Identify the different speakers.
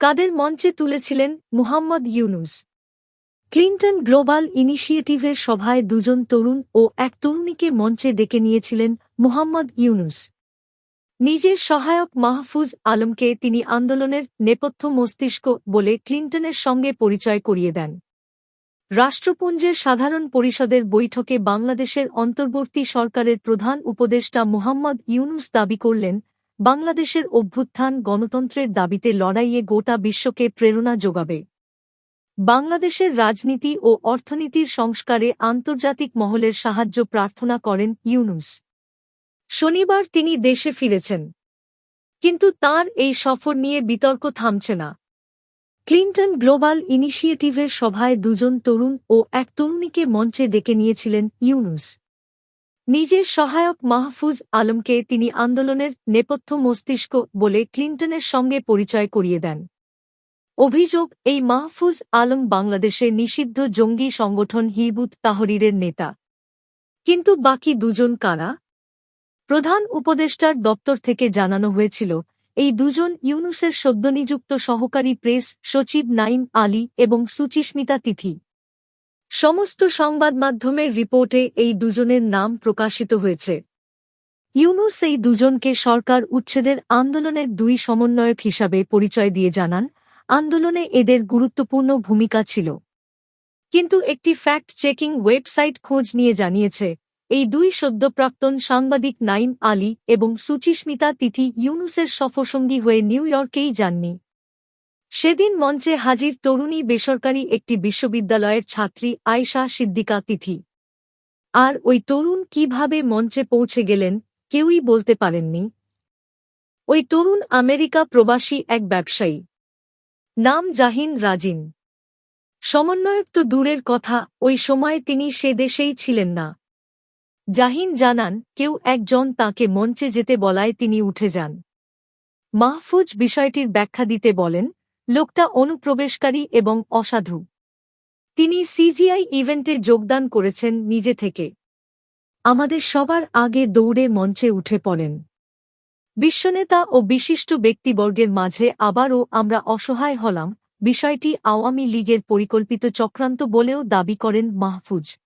Speaker 1: কাদের মঞ্চে তুলেছিলেন Muhammad Yunus. Clinton global ইনিশিয়েটিভের সভায় দুজন তরুণ ও এক তরুণীকে মঞ্চে ডেকে নিয়েছিলেন মুহাম্মদ ইউনুস। নিজের সহায়ক মাহফুজ আলমকে তিনি আন্দোলনের নেপথ্য মস্তিষ্ক বলে ক্লিন্টনের সঙ্গে পরিচয় করিয়ে দেন। রাষ্ট্রপুঞ্জের সাধারণ পরিষদের বৈঠকে বাংলাদেশের অন্তর্বর্তী সরকারের প্রধান উপদেষ্টা মুহাম্মদ ইউনুস দাবি করলেন বাংলাদেশের অভ্যুত্থান গণতন্ত্রের দাবিতে লড়াইয়ে গোটা বিশ্বকে প্রেরণা যোগাবে। বাংলাদেশের রাজনীতি ও অর্থনীতির সংস্কারে আন্তর্জাতিক মহলের সাহায্য প্রার্থনা করেন ইউনুস। শনিবার তিনি দেশে ফিরেছেন। কিন্তু তার এই সফর নিয়ে বিতর্ক থামছে না। ক্লিন্টন গ্লোবাল ইনিশিয়েটিভের সভায় দুজন তরুণ ও এক তরুণীকে মঞ্চে ডেকে নিয়েছিলেন ইউনুস। নিজের সহায়ক মাহফুজ আলমকে তিনি আন্দোলনের নেপথ্য মস্তিষ্ক বলে ক্লিন্টনের সঙ্গে পরিচয় করিয়ে দেন। অভিযোগ, এই মাহফুজ আলম বাংলাদেশে নিষিদ্ধ জঙ্গি সংগঠন হিবুত তাহরিরের নেতা। কিন্তু বাকি দুজন কারা? প্রধান উপদেষ্টার দপ্তর থেকে জানানো হয়েছিল, এই দুজন ইউনুসের সদ্যনিযুক্ত সহকারী প্রেস সচিব নাইম আলী এবং সুচিস্মিতা তিথি। সমস্ত সংবাদ মাধ্যমের রিপোর্টে এই দুজনের নাম প্রকাশিত হয়েছে। ইউনুস এই দুজনকে সরকার উচ্ছেদের আন্দোলনের দুই সমন্বয়ক হিসাবে পরিচয় দিয়ে জানান, আন্দোলনে এদের গুরুত্বপূর্ণ ভূমিকা ছিল। কিন্তু একটি ফ্যাক্ট চেকিং ওয়েবসাইট খোঁজ নিয়ে জানিয়েছে, এই দুই সদ্যপ্রাক্তন সাংবাদিক নাইম আলী এবং সুচিস্মিতা তিথি ইউনুসের সফরসঙ্গী হয়ে নিউ ইয়র্কেই যাননি। সেদিন মঞ্চে হাজির তরুণী বেসরকারি একটি বিশ্ববিদ্যালয়ের ছাত্রী আয়শা সিদ্দিকা তিথি। আর ওই তরুণ কীভাবে মঞ্চে পৌঁছে গেলেন, কেউই বলতে পারেননি। ওই তরুণ আমেরিকা প্রবাসী এক ব্যবসায়ী। নাম জাহিন রাজিন। সমন্বয়ক তো দূরের কথা, ওই সময় তিনি সে দেশেই ছিলেন না। জাহিন জানান, কেউ একজন তাকে মঞ্চে যেতে বলায় তিনি উঠে যান। মাহফুজ বিষয়টির ব্যাখ্যা দিতে বলেন লোকটা অনুপ্রবেশকারী এবং অসাধু। তিনি সিজিআই ইভেন্টে যোগদান করেছেন নিজে থেকে। আমাদের সবার আগে দৌড়ে মঞ্চে উঠে পড়েন। বিশ্বনেতা ও বিশিষ্ট ব্যক্তিবর্গের মাঝে আবারও আমরা অসহায় হলাম, বিষয়টি আওয়ামী লীগের পরিকল্পিত চক্রান্ত বলেও দাবি করেন মাহফুজ।